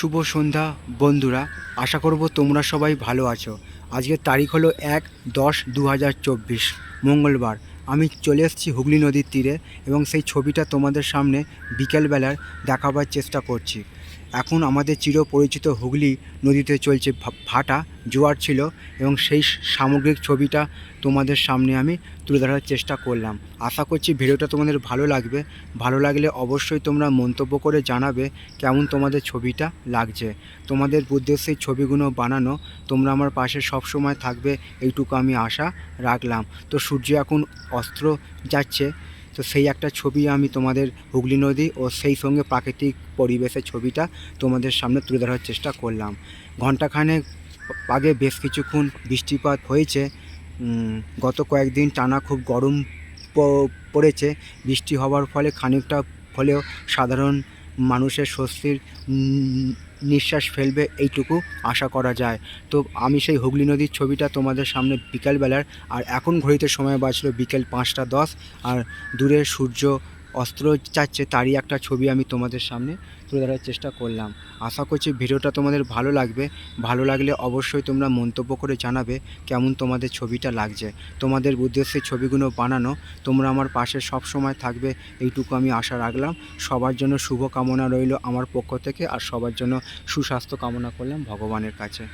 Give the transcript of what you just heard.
শুভ সন্ধ্যা, বন্ধুরা। আশা করব তোমরা সবাই ভালো আছো। আজকের তারিখ হলো এক দশ দু মঙ্গলবার। আমি চলে এসেছি হুগলি নদীর তীরে এবং সেই ছবিটা তোমাদের সামনে বিকেলবেলার দেখাবার চেষ্টা করছি। এখন আমাদের চিরপরিচিত হুগলি নদীতে চলছে ভাটা। জোয়ার ছিল এবং সেই সামগ্রিক ছবিটা তোমাদের সামনে আমি তুলে ধরার চেষ্টা করলাম। আশা করছি ভিডিওটা তোমাদের ভালো লাগবে। ভালো লাগলে অবশ্যই তোমরা মন্তব্য করে জানাবে কেমন তোমাদের ছবিটা লাগছে। তোমাদের উদ্দেশ্যে ছবিগুলো বানানো তোমরা আমার পাশে সব সময় থাকবে এইটুকু আমি আশা রাখলাম। তো সূর্য এখন অস্ত্র যাচ্ছে, তো সেই একটা ছবি আমি তোমাদের হুগলি নদী ও সেই সঙ্গে প্রাকৃতিক পরিবেশের ছবিটা তোমাদের সামনে তুলে ধরার চেষ্টা করলাম। ঘণ্টাখানেক আগে বেশ কিছুক্ষণ বৃষ্টিপাত হয়েছে। গত কয়েকদিন টানা খুব গরম পড়েছে। বৃষ্টি হওয়ার ফলে খানিকটা হলেও সাধারণ মানুষের স্বস্তির নিঃশ্বাস ফেলবে এইটুকু আশা করা যায়। তো আমি সেই হুগলি নদীর ছবিটা তোমাদের সামনে বিকালবেলার, আর এখন ঘড়িতে সময় বাঁচলো বিকেল পাঁচটা দশ, আর দূরে সূর্য অস্ত্র যাচ্ছে তারই একটা ছবি আমি তোমাদের সামনে তুলে ধরার চেষ্টা করলাম। আশা করছি ভিডিওটা তোমাদের ভালো লাগবে। ভালো লাগলে অবশ্যই তোমরা মন্তব্য করে জানাবে কেমন তোমাদের ছবিটা লাগছে। তোমাদের উদ্দেশ্যে ছবিগুলো বানানো, তোমরা আমার পাশে সব সময় থাকবে এইটুকু আমি আশা রাখলাম। সবার জন্য শুভ কামনা রইল আমার পক্ষ থেকে আর সবার জন্য সুস্বাস্থ্য কামনা করলাম ভগবানের কাছে।